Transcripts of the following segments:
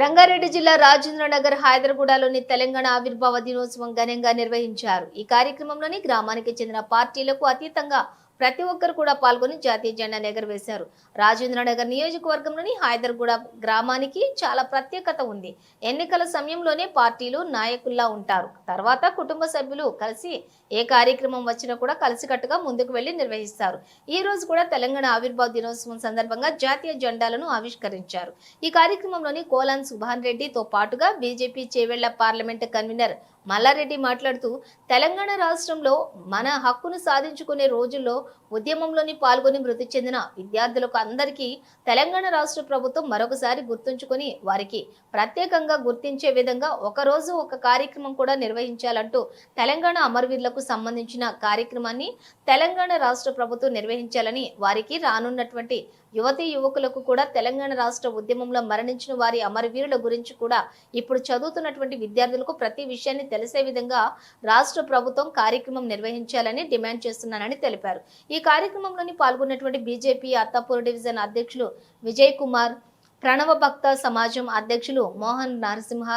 రంగారెడ్డి జిల్లా రాజేంద్రనగర్ హైదరాబాద్లోని తెలంగాణ ఆవిర్భావ దినోత్సవం ఘనంగా నిర్వహించారు. ఈ కార్యక్రమంలోని గ్రామానికి చెందిన పార్టీలకు అతీతంగా ప్రతి ఒక్కరు కూడా పాల్గొని జాతీయ జెండా ఎగరవేశారు. రాజేంద్రనగర్ నియోజకవర్గంలోని హైదర్గూడ గ్రామానికి చాలా ప్రత్యేకత ఉంది. ఎన్నికల సమయంలోనే పార్టీలు నాయకుల్లా ఉంటారు. తర్వాత కుటుంబ సభ్యులు కలిసి ఏ కార్యక్రమం వచ్చినా కూడా కలిసికట్టుగా ముందుకు వెళ్ళి నిర్వహిస్తారు. ఈ రోజు కూడా తెలంగాణ ఆవిర్భావ దినోత్సవం సందర్భంగా జాతీయ జెండాలను ఆవిష్కరించారు. ఈ కార్యక్రమంలోని కోలాన్ సుభాన్ రెడ్డితో పాటుగా BJP Chevella parliament convener Mallareddy మాట్లాడుతూ తెలంగాణ రాష్ట్రంలో మన హక్కును సాధించుకునే రోజుల్లో ఉద్యమంలోని పాల్గొని మృతి చెందిన విద్యార్థులకు అందరికీ తెలంగాణ రాష్ట్ర ప్రభుత్వం మరొకసారి గుర్తుంచుకొని వారికి ప్రత్యేకంగా గుర్తించే విధంగా ఒక రోజు ఒక కార్యక్రమం కూడా నిర్వహించాలంటూ తెలంగాణ అమరవీరులకు సంబంధించిన కార్యక్రమాన్ని తెలంగాణ రాష్ట్ర ప్రభుత్వం నిర్వహించాలని వారికి రానున్నటువంటి యువతి యువకులకు కూడా తెలంగాణ రాష్ట్ర ఉద్యమంలో మరణించిన వారి అమరవీరుల గురించి కూడా ఇప్పుడు చదువుతున్నటువంటి విద్యార్థులకు ప్రతి విషయాన్ని తెలిసే విధంగా రాష్ట్ర ప్రభుత్వం కార్యక్రమం నిర్వహించాలని డిమాండ్ చేస్తున్నానని తెలిపారు. ఈ కార్యక్రమంలోని పాల్గొన్నటువంటి బీజేపీ అత్తాపూర్ డివిజన్ అధ్యక్షులు విజయ్ కుమార్ ప్రణవ భక్త సమాజం అధ్యక్షులు Mohan Narasimha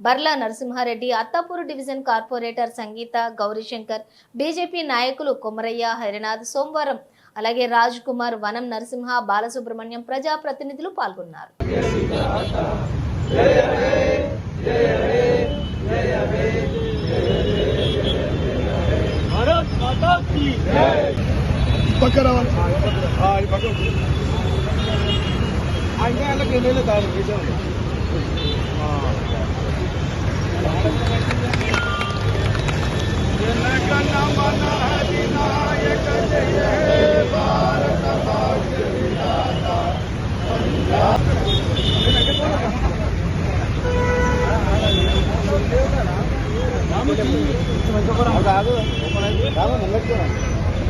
Barla Narasimhareddy Attapur division corporator Sangeetha Gowrishankar BJP నాయకులు కొమరయ్య హరినాథ్ సోమవారం అలాగే రాజ్ కుమార్ వనం నరసింహ బాలసుబ్రహ్మణ్యం ప్రజా ప్రతినిధులు పాల్గొన్నారు పక్క రావాలి ఇంకా వాళ్ళకి ఎమ్మెల్యే దాని విషయం కాదు కాదు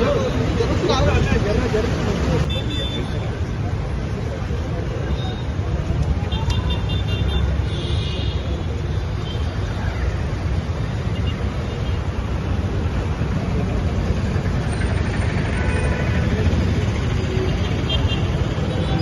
没有，我们是打不了战，别人要别人不能。